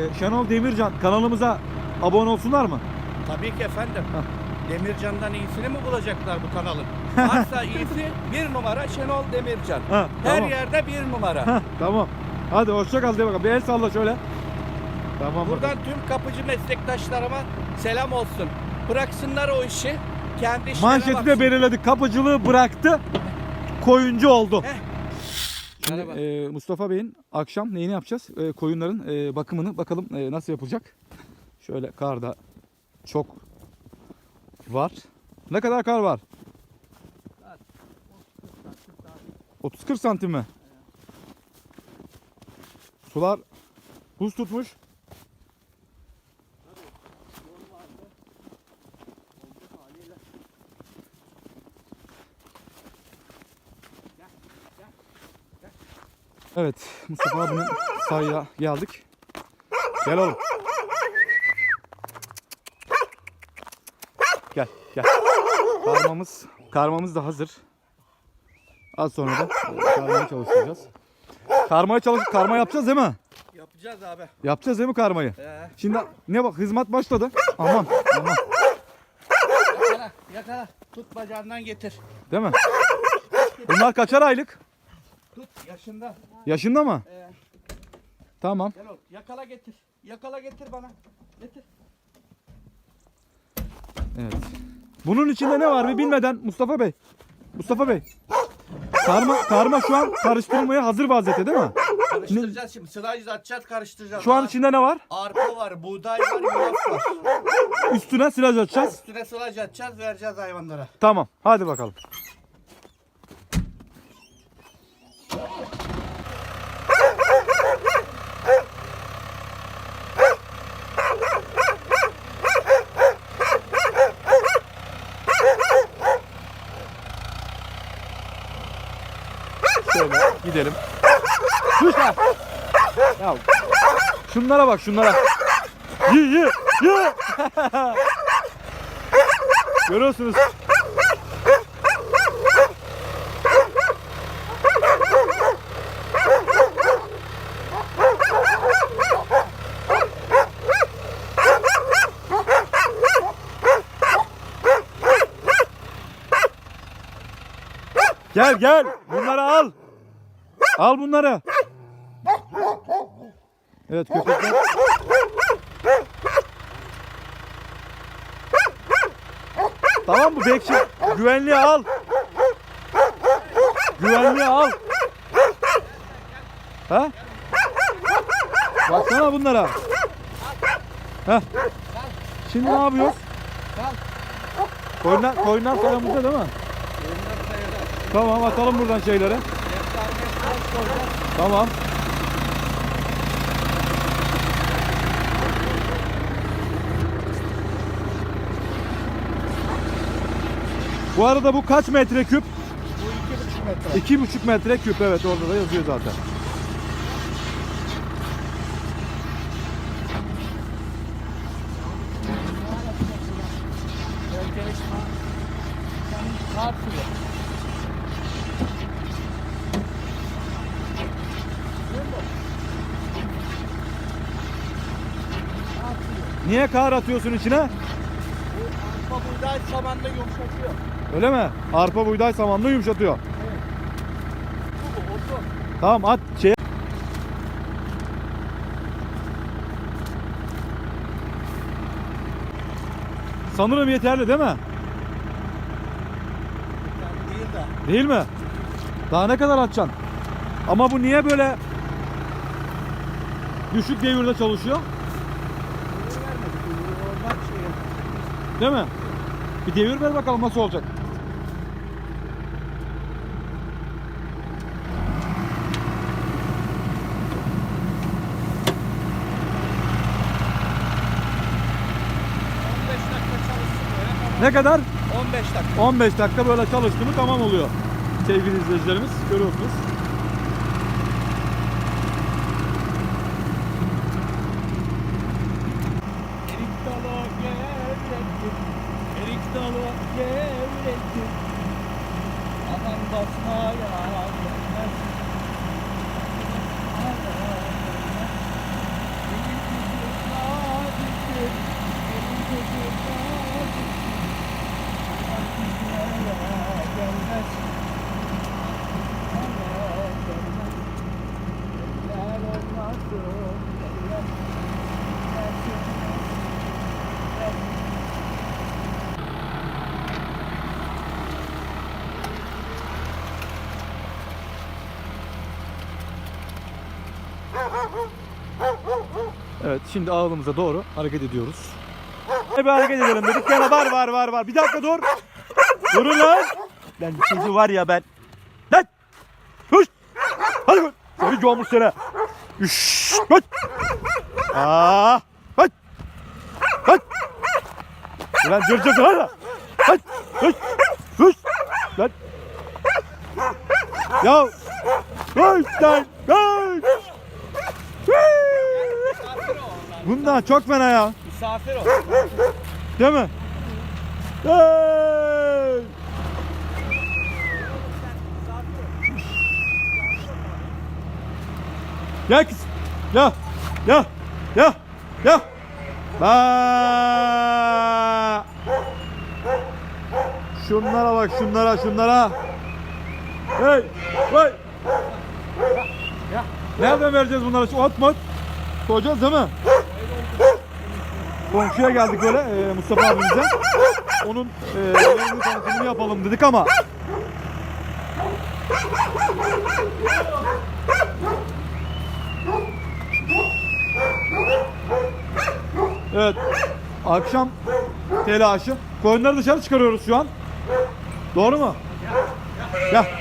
Ee, Şenol Demircan kanalımıza abone olsunlar mı? Tabii ki efendim. Demircan'dan iyisini mi bulacaklar bu kanalın? Varsa iyisi bir numara Şenol Demircan. Ha, Her tamam. yerde bir numara. Heh, tamam. Hadi hoşça kal de bakalım. Bir el salla şöyle. Tamam. Buradan tüm kapıcı meslektaşlarıma selam olsun. Bıraksınlar o işi. Kendi işlerine Manşeti de baksın. belirledik. Kapıcılığı bıraktı. Koyuncu oldu. Heh. Şimdi, Merhaba. e, Mustafa Bey'in akşam neyini yapacağız? E, koyunların e, bakımını bakalım e, nasıl yapılacak. Şöyle karda çok var. Ne kadar kar var? 30-40 santim mi? Sular buz tutmuş. Evet Mustafa abinin sahaya geldik. Gel oğlum. Gel gel. Karmamız, karmamız da hazır. Az sonra da karmaya çalışacağız. Karmaya çalış, karma yapacağız değil mi? Yapacağız abi. Yapacağız değil mi karmayı? Ee, Şimdi ne bak hizmet başladı. Aman aman. yakala, yakala. Tut bacağından getir. Değil mi? Bunlar kaçar aylık? Tut yaşında. Yaşında mı? Ee, Tamam. gel oğlum. Yakala getir. Yakala getir bana. Getir. Evet. Bunun içinde ne var bir bilmeden Mustafa Bey. Mustafa Bey. Karma, karma şu an karıştırılmaya hazır vaziyette değil mi? Karıştıracağız şimdi. Sırayı atacağız karıştıracağız. Şu an içinde ne var? Arpa var, buğday var, yulaf var. Üstüne silaj atacağız. Üstüne sılaj atacağız, vereceğiz hayvanlara. Tamam. Hadi bakalım. Şöyle gidelim. Dur sen. Ya şunlara bak şunlara. Yi yi yi. Görüyorsunuz. Gel gel. Bunları al. Al bunları. Evet köpekler. Tamam mı bekçi? Güvenliği al. Güvenliği al. Ha? Baksana bunlara. Ha? Şimdi ne yapıyoruz? Koyunlar, koyunlar sayımızda değil mi? Tamam atalım buradan şeyleri. Tamam. Bu arada bu kaç metre küp? Bu iki buçuk metre. İki buçuk metre küp evet orada da yazıyor zaten. Niye kar atıyorsun içine? Arpa buğday samanla yumuşatıyor. Öyle mi? Arpa buğday samanla yumuşatıyor. Bu bu, otu. Tamam at şey. Sanırım yeterli değil mi? Yani değil de. Değil mi? Daha ne kadar atacaksın? Ama bu niye böyle düşük devirde çalışıyor? Bunu vermedik. Bunu Oradan şey. Değil mi? Bir devir ver bakalım nasıl olacak. Ne kadar? 15 dakika. 15 dakika böyle çalıştı mı tamam oluyor. Sevgili izleyicilerimiz görüyorsunuz. Evet şimdi ağılımıza doğru hareket ediyoruz. Bir hareket edelim dedik. Yana var var var var. Bir dakika dur. Durun lan. Lan sizi var ya ben. Lan. Huş. Hadi koy. Seni görmüş seni. Üş. Koy. Aa. Koy. Koy. Lan duracağız lan. Koy. Huş. Huş. Lan. Ya. Koy lan. Koy. Bundan çok fena ya. Misafir o. Değil mi? Hey! Gel kız. Ya. Ya. Ya. Ya. Aa! Şunlara bak şunlara şunlara. Hey. Hey. Nereden vereceğiz bunlara? Şu Ot mu? Koyacağız değil mi? Komşuya geldik böyle e, Mustafa abimize. Onun e, yerini tanıtımını yapalım dedik ama Evet. Akşam telaşı. Koyunları dışarı çıkarıyoruz şu an. Doğru mu? Gel.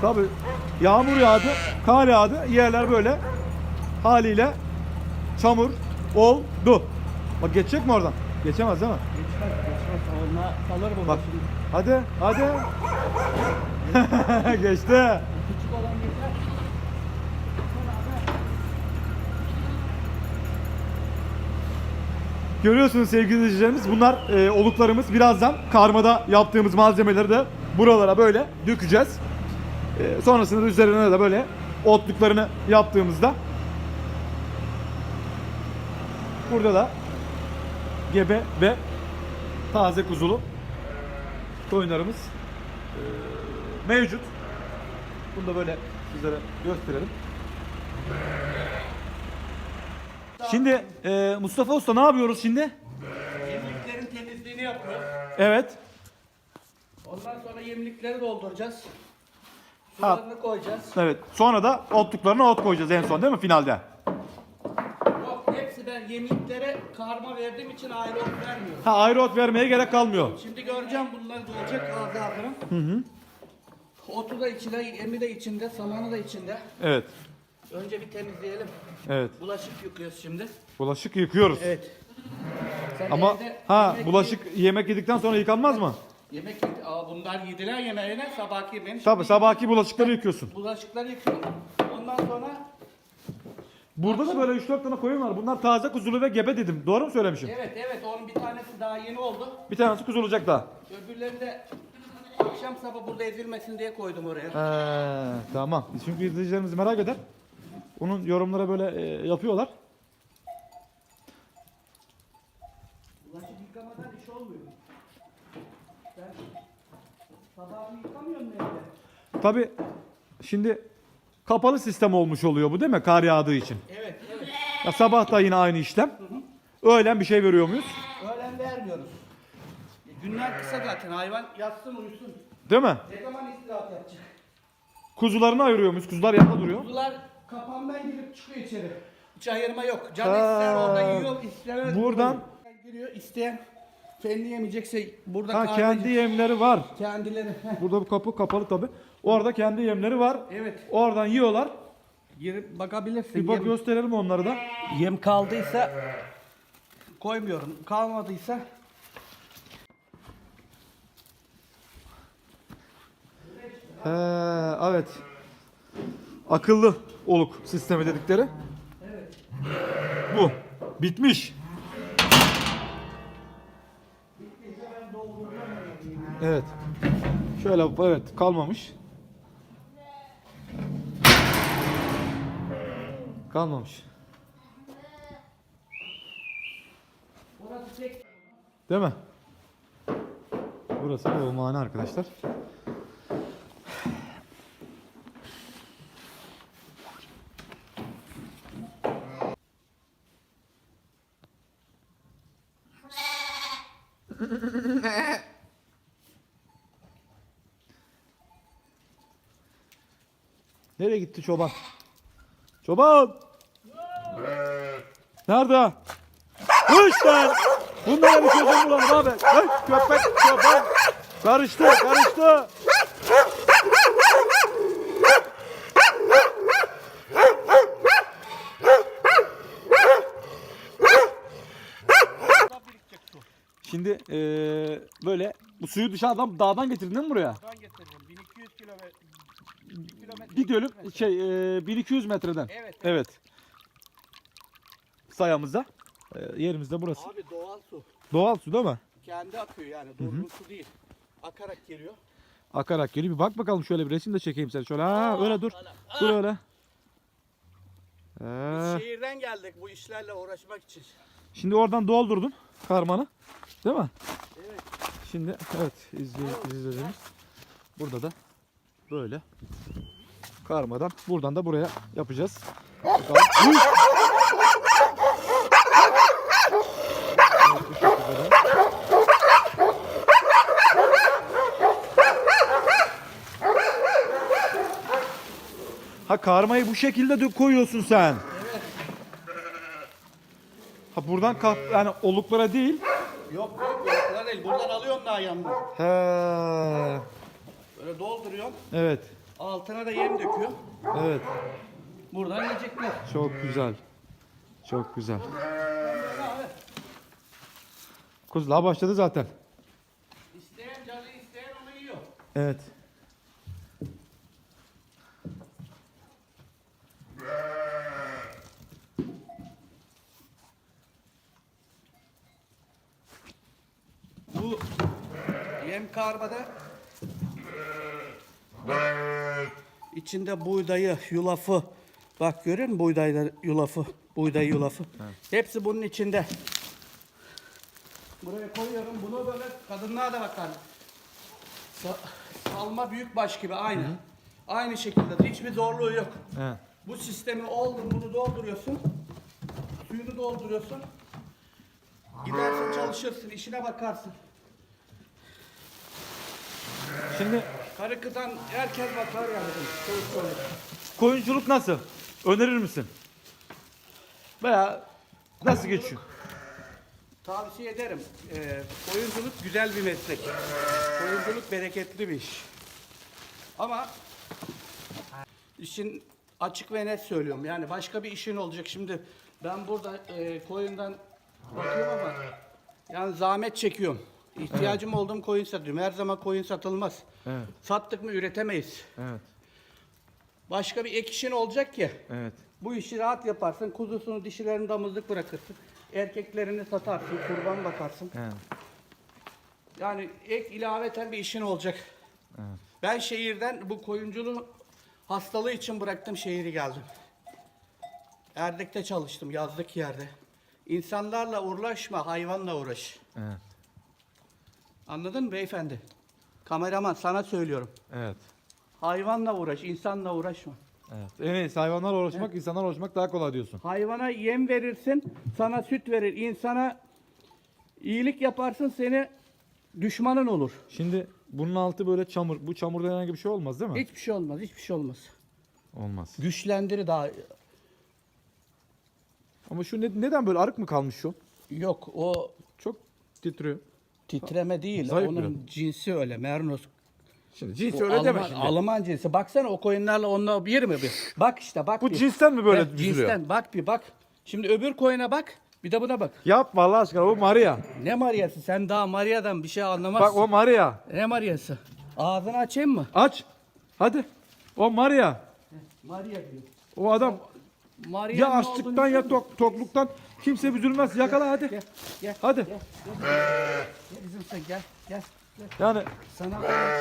Tabi yağmur yağdı, kar yağdı. Yerler böyle haliyle çamur oldu. Bak geçecek mi oradan? Geçemez değil mi? Geçmez, geçmez. Ona kalır bu. Bak. Hadi, hadi. Geçti. Küçük olan geçer. Görüyorsunuz sevgili izleyicilerimiz bunlar e, oluklarımız. Birazdan karmada yaptığımız malzemeleri de buralara böyle dökeceğiz. E, sonrasında da üzerine de böyle otluklarını yaptığımızda burada da gebe ve taze kuzulu koyunlarımız e, mevcut. Bunu da böyle sizlere gösterelim. Şimdi e, Mustafa Usta ne yapıyoruz şimdi? Yemliklerin temizliğini yapıyoruz. Evet. Ondan sonra yemlikleri dolduracağız. Ha. Sularını koyacağız. Evet. Sonra da otluklarına ot koyacağız en son değil mi finalde? Yok hepsi ben yemliklere karma verdiğim için ayrı ot vermiyorum. Ha ayrı ot vermeye gerek kalmıyor. Şimdi göreceğim bunlar doğacak ağzı ağzına. Hı hı. Otu da içinde, yemi de içinde, samanı da içinde. Evet. Önce bir temizleyelim. Evet. Bulaşık yıkıyoruz şimdi. Bulaşık yıkıyoruz. Evet. Sen Ama evde ha yemek bulaşık yemek yedikten sonra yıkanmaz mı? Yemek yedi. Aa, bunlar yediler yemeğine sabahki yemeğini. Tabi Şimdi sabahki bulaşıkları yıkıyorsun. Bulaşıkları yıkıyorum. Ondan sonra Burada da böyle 3-4 tane koyun var. Bunlar taze kuzulu ve gebe dedim. Doğru mu söylemişim? evet evet onun bir tanesi daha yeni oldu. Bir tanesi kuzulacak daha. Öbürleri de akşam sabah burada ezilmesin diye koydum oraya. Ee, tamam. Çünkü izleyicilerimiz merak eder. Onun yorumlara böyle e, yapıyorlar. Bulaşık yıkamadan iş olmuyor. Sen sabahını yıkamıyor musun evde? Tabi şimdi kapalı sistem olmuş oluyor bu değil mi? Kar yağdığı için. Evet evet. Ya sabah da yine aynı işlem. Öğlen bir şey veriyor muyuz? Öğlen vermiyoruz. E, Günler kısa zaten hayvan yatsın uyusun. Değil mi? Ne zaman istirahat yapacak? Kuzularını ayırıyor muyuz? Kuzular yanında duruyor. Kuzular kapandan girip çıkıyor içeri. Hiç ayırma yok. Can ister orada yiyor, istemez. Buradan- giriyor. İsteyen fenli yemeyecekse burada Ha kendi yemleri var. kendileri. Heh. Burada bu kapı kapalı tabi. Orada kendi yemleri var. evet. Oradan yiyorlar. Girip bakabilirsin. Bir bak Yem- gösterelim onları da. Yem kaldıysa koymuyorum. Kalmadıysa He, evet. Akıllı oluk sistemi dedikleri. Bu. Bitmiş. Evet. Şöyle evet kalmamış. Kalmamış. Değil mi? Burası boğulmahane arkadaşlar. Gitti çoban? Çoban! Nerede? Kuş lan! Bunlara bir çözüm bulalım abi. Hey, köpek çoban! Karıştı, karıştı. Şimdi eee, böyle bu suyu dışarıdan dağdan getirdin mi buraya? Buradan getirdim. 1200 kilometre. Gitmez. şey eee, 1200 metreden. Evet. Evet. Sayamızda. Eee, yerimizde burası. Abi doğal su. Doğal su değil mi? Kendi akıyor yani. Durgun su değil. Akarak geliyor. Akarak geliyor. Bir bak bakalım şöyle bir resim de çekeyim seni şöyle. Ha öyle dur. Dur öyle. Ee, Şehirden geldik bu işlerle uğraşmak için. şimdi oradan doldurdun karmanı. Değil mi? Evet. Şimdi evet izley- izleyicilerimiz burada da böyle karmadan buradan da buraya yapacağız. Bakalım. De. Ha karmayı bu şekilde dö- koyuyorsun sen. Ha buradan kap yani oluklara değil. Yok yok yok değil. Buradan alıyorum daha yanına. He. Böyle dolduruyorum. Evet. Altına da yem döküyorum. Evet. Buradan yiyecekler. Çok güzel. Çok güzel. Kuzla başladı zaten. İsteyen canı isteyen onu yiyor. Evet. Bu yem karmada içinde buğdayı, yulafı. Bak görüyor musun buğdayları, yulafı, buğday yulafı. Hepsi bunun içinde. Buraya koyuyorum. Bunu böyle kadınlar da bakar. Sa- salma büyükbaş gibi aynı. Aynı şekilde. Hiçbir zorluğu yok. Evet. Bu sistemi oldun bunu dolduruyorsun. Suyunu dolduruyorsun. Gidersin çalışırsın, işine bakarsın. Şimdi Karı kızan herkes bakar yani. Çocuk. koyunculuk nasıl? Önerir misin? Veya nasıl geçiyor? Tavsiye ederim. Ee, oyunculuk güzel bir meslek. Oyunculuk bereketli bir iş. Ama işin açık ve net söylüyorum. Yani başka bir işin olacak. Şimdi ben burada e, koyundan bakıyorum ama yani zahmet çekiyorum. İhtiyacım olduğum koyun satıyorum. Her zaman koyun satılmaz. Evet. Sattık mı üretemeyiz. Evet. Başka bir ek işin olacak ki. Evet. Bu işi rahat yaparsın. Kuzusunu, dişilerini damızlık bırakırsın. Erkeklerini satarsın, kurban bakarsın. Evet. Yani ek ilaveten bir işin olacak. Evet. Ben şehirden bu koyunculuğu hastalığı için bıraktım şehri geldim. Erdek'te çalıştım yazlık yerde. İnsanlarla uğraşma, hayvanla uğraş. Evet. Anladın mı beyefendi? Kameraman sana söylüyorum. Evet. Hayvanla uğraş, insanla uğraşma. Evet. En iyisi hayvanlarla uğraşmak, insanlarla uğraşmak daha kolay diyorsun. Hayvana yem verirsin, sana süt verir. İnsana iyilik yaparsın, seni düşmanın olur. Şimdi bunun altı böyle çamur. Bu çamurda herhangi bir şey olmaz değil mi? Hiçbir şey olmaz, hiçbir şey olmaz. Olmaz. Güçlendirir daha. Ama şu ne- neden böyle arık mı kalmış şu? Yok, o Çok titriyor. Titreme değil. Zayıf Onun biraz. cinsi öyle, Mernos. Şimdi cins Bu öyle deme Alman, şimdi. Alman cinsi. Baksana o koyunlarla onunla bir mi bir? Bak işte bak Bu bir. cinsten mi böyle Evet, düzülüyor? Cinsten bak bir bak. Şimdi öbür koyuna bak. Bir de buna bak. Yapma Allah aşkına bu Maria. Ne Maria'sı? Sen daha Maria'dan bir şey anlamazsın. Bak o Maria. Ne Maria'sı? Ağzını açayım mı? Aç. Hadi. O Maria. Maria diyor. O adam Maria'nın ya ne açlıktan ya musun? tok, tokluktan Kimse üzülmez. Yakala hadi. Gel, gel. Hadi. Gel, gel. Gel kızım sen gel, gel. gel. Yani Sana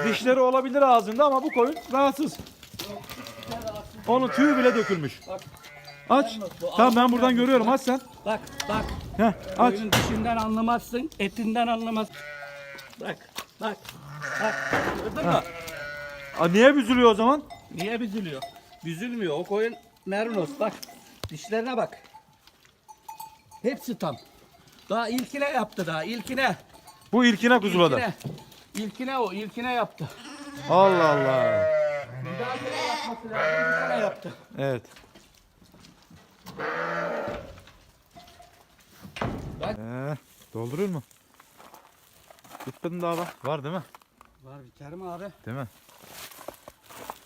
dişleri olabilir ağzında ama bu koyun rahatsız. Onun tüyü bile dökülmüş. Bak. Aç. Tamam ben buradan görüyorum. Bak. Aç sen. Bak, bak. Heh, aç. Koyunun dişinden anlamazsın, etinden anlamaz. Bak, bak, bak. Gördün mü? Aa, niye büzülüyor o zaman? Niye büzülüyor? Büzülmüyor. O koyun merinos. Bak, dişlerine bak. Hepsi tam. Daha ilkine yaptı daha, ilkine. Bu ilkine kuzuladı. İlkine. İlkine o, ilkine yaptı. Allah Allah. Bir daha kere yapması lazım, bir yaptı. Evet. Bak. Ee, doldurur mu? Mi daha var? Var değil mi? Var biter mi abi? Değil mi?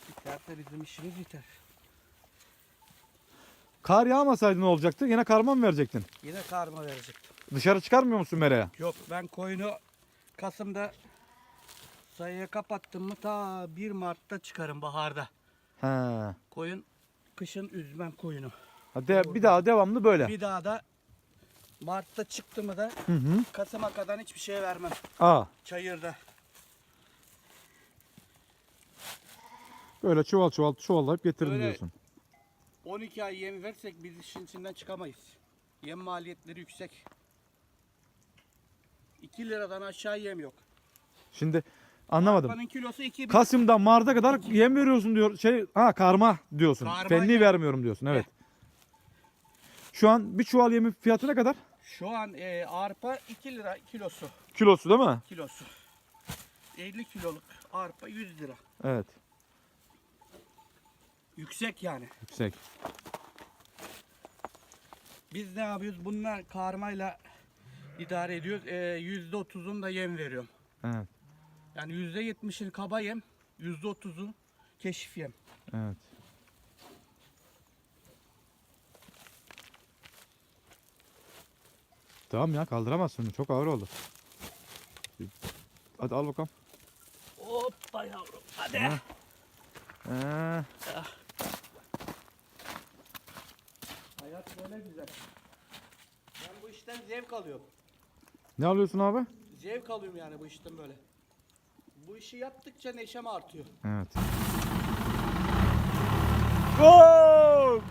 Biterse bizim işimiz biter. Kar yağmasaydı ne olacaktı? Yine karma mı verecektin? Yine karma verecektim. Dışarı çıkarmıyor musun mereye? Yok ben koyunu Kasım'da sayıya kapattım mı ta 1 Mart'ta çıkarım baharda. He. Koyun kışın üzmem koyunu. Hadi bir daha devamlı böyle. Bir daha da Mart'ta çıktı mı da Hı hı. Kasım'a kadar hiçbir şey vermem. Aa, Çayırda. böyle çuval çuval çuvallayıp getirin Öyle. diyorsun. 12 ay yem versek biz işin içinden çıkamayız. Yem maliyetleri yüksek. 2 liradan aşağı yem yok. Şimdi anlamadım. Arpanın kilosu 2 Kasım'dan Mart'a kadar yem veriyorsun diyor. Şey, ha karma diyorsun. Karma Fenli yem. vermiyorum diyorsun. Evet. Şu an bir çuval yemin fiyatı ne kadar? Şu an e, arpa 2 lira kilosu. Kilosu değil mi? Kilosu. 50 kiloluk arpa 100 lira. Evet. Yüksek yani. Yüksek. Biz ne yapıyoruz? Bunlar karmayla idare ediyoruz. Ee, %30'unu da yem veriyorum. Evet. Yani %70'ini kaba yem, %30'u keşif yem. Evet. Tamam ya kaldıramazsın. Çok ağır oldu. Hadi al bakalım. Hoppa yavrum hadi. Ha. Ee, Hayat böyle güzel. Ben bu işten zevk alıyorum. ne alıyorsun abi? Zevk alıyorum yani bu işten böyle. Bu işi yaptıkça neşem artıyor. Evet. Gol!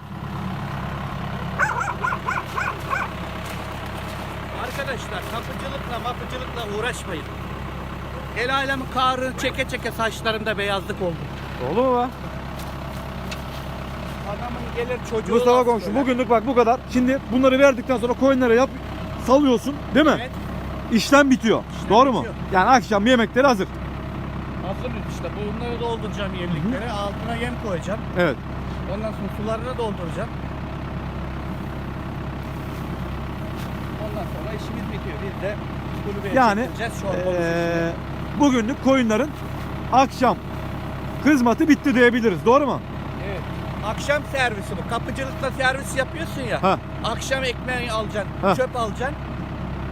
Arkadaşlar kapıcılıkla mapıcılıkla uğraşmayın. El alemin kahrını çeke çeke saçlarımda beyazlık oldu. Oldu mu? Adamın gelir çocuğu Mustafa komşu söyler. bugünlük bak bu kadar. Şimdi bunları verdikten sonra koyunlara yap salıyorsun değil mi? Evet. İşlem bitiyor. İşlem Doğru mu? bitiyor. Yani akşam yemekleri hazır. Hazır işte bunları dolduracağım yemlikleri. Altına yem koyacağım. Evet. Ondan sonra sularını dolduracağım. Ondan sonra işimiz bitiyor. Biz de kulübeye Yani çekileceğiz. Ee, bugünlük koyunların akşam hizmeti bitti diyebiliriz. Doğru mu? Evet. Akşam servisi bu. Kapıcılıkta servis yapıyorsun ya. Ha. Akşam ekmeği alacaksın, Ha. çöp alacaksın.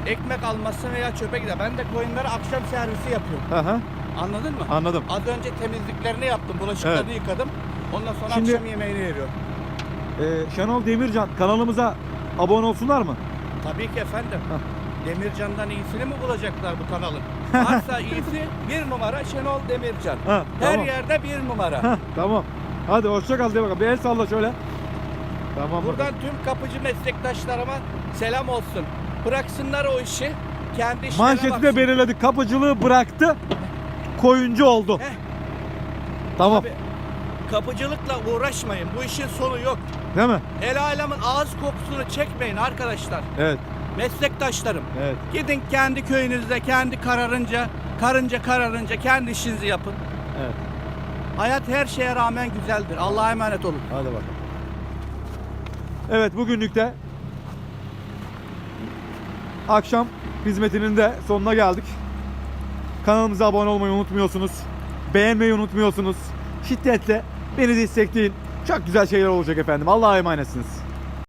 Ekmek almazsın veya çöpe gider. Ben de koyunlara akşam servisi yapıyorum. Hı hı. Anladın mı? Anladım. Az önce temizliklerini yaptım. Bulaşıklarını yıkadım. Ondan sonra Şimdi- akşam yemeğini veriyorum. Ee, Şenol Demircan kanalımıza abone olsunlar mı? Tabii ki efendim. Hah. Demircan'dan iyisini mi bulacaklar bu kanalın? Varsa iyisi bir numara Şenol Demircan. Ha, Her tamam. yerde bir numara. Heh, tamam. Hadi hoşça kal diye bakalım. Bir el salla şöyle. Tamam Buradan bakalım. tüm kapıcı meslektaşlarıma selam olsun. Bıraksınlar o işi. Kendi işlerine Manşeti de baksın. belirledik. Kapıcılığı bıraktı. Koyuncu oldu. Heh. Tamam. Abi, kapıcılıkla uğraşmayın. Bu işin sonu yok. Değil mi? El alemin ağız kokusunu çekmeyin arkadaşlar. Evet. Meslektaşlarım. Evet. Gidin kendi köyünüzde kendi kararınca, karınca kararınca kendi işinizi yapın. Hayat her şeye rağmen güzeldir. Allah'a emanet olun. Hadi bakalım. Evet bugünlük de akşam hizmetinin de sonuna geldik. Kanalımıza abone olmayı unutmuyorsunuz. Beğenmeyi unutmuyorsunuz. Şiddetle beni destekleyin. Çok güzel şeyler olacak efendim. Allah'a emanetsiniz.